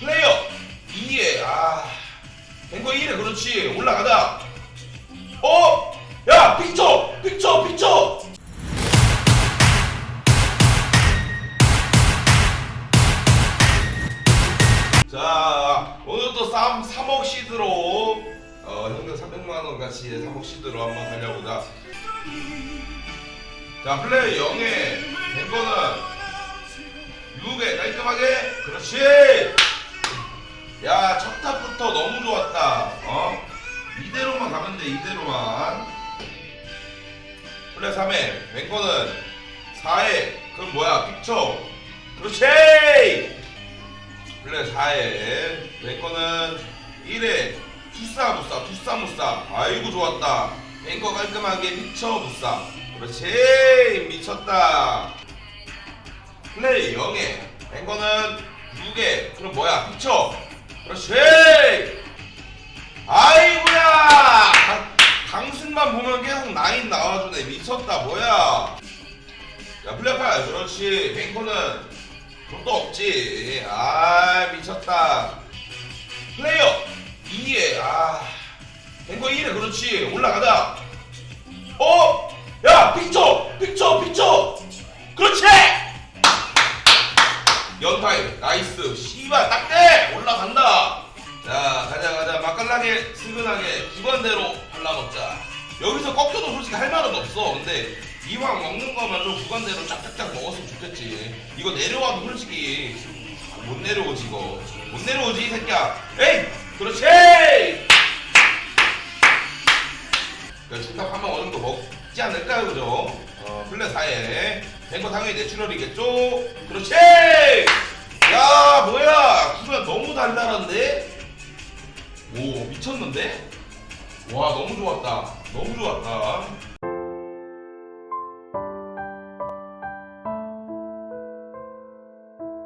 플레이어 2에 아 뱅거 1에 그렇지. 올라가자. 어? 야 픽쳐! 픽쳐 픽쳐! 자 오늘도 3, 3억 시드로 어 형들 300만원 같이 3억 시드로 한번 달려보자. 자 플레이어 0에 뱅거는 6에 깔끔하게 그렇지 야 첫 탑부터 너무 좋았다. 어? 이대로만 가면 돼 이대로만. 플레이 3회 뱅거는 4회. 그럼 뭐야? 픽쳐 그렇지! 플레이 4회 뱅거는 1회. 투싸 무싸 투싸 무싸. 아이고 좋았다. 뱅거 깔끔하게 픽쳐 무싸. 그렇지! 미쳤다. 플레이 0에 뱅거는 6에 그럼 뭐야? 픽쳐 그렇지. 아이고야. 강- 강승만 보면 계속 나인 나와주네. 미쳤다 뭐야. 야8 그렇지. 뱅거는 돈도 없지. 아 미쳤다. 플레이어 2에 아. 뱅거 2에 그렇지. 올라가자. 어? 25 나이스. 씨발 딱대 올라간다. 자 가자 가자. 맛깔나게 슬근하게 구간대로 발라먹자. 여기서 꺾여도 솔직히 할 말은 없어. 근데 이왕 먹는 거만 좀 구간대로 쫙쫙쫙 먹었으면 좋겠지. 이거 내려와도 솔직히 못 내려오지 이거. 못 내려오지 이 새끼야. 에이! 그렇지! 그러니까 중탑 한 번 어느 정도 먹지 않을까요 그죠? 어, 플랫 4에. 된 거 당연히 내추럴이겠죠? 그렇지! 야 뭐야? 구간 너무 달달한데? 오 미쳤는데? 와 너무 좋았다. 너무 좋았다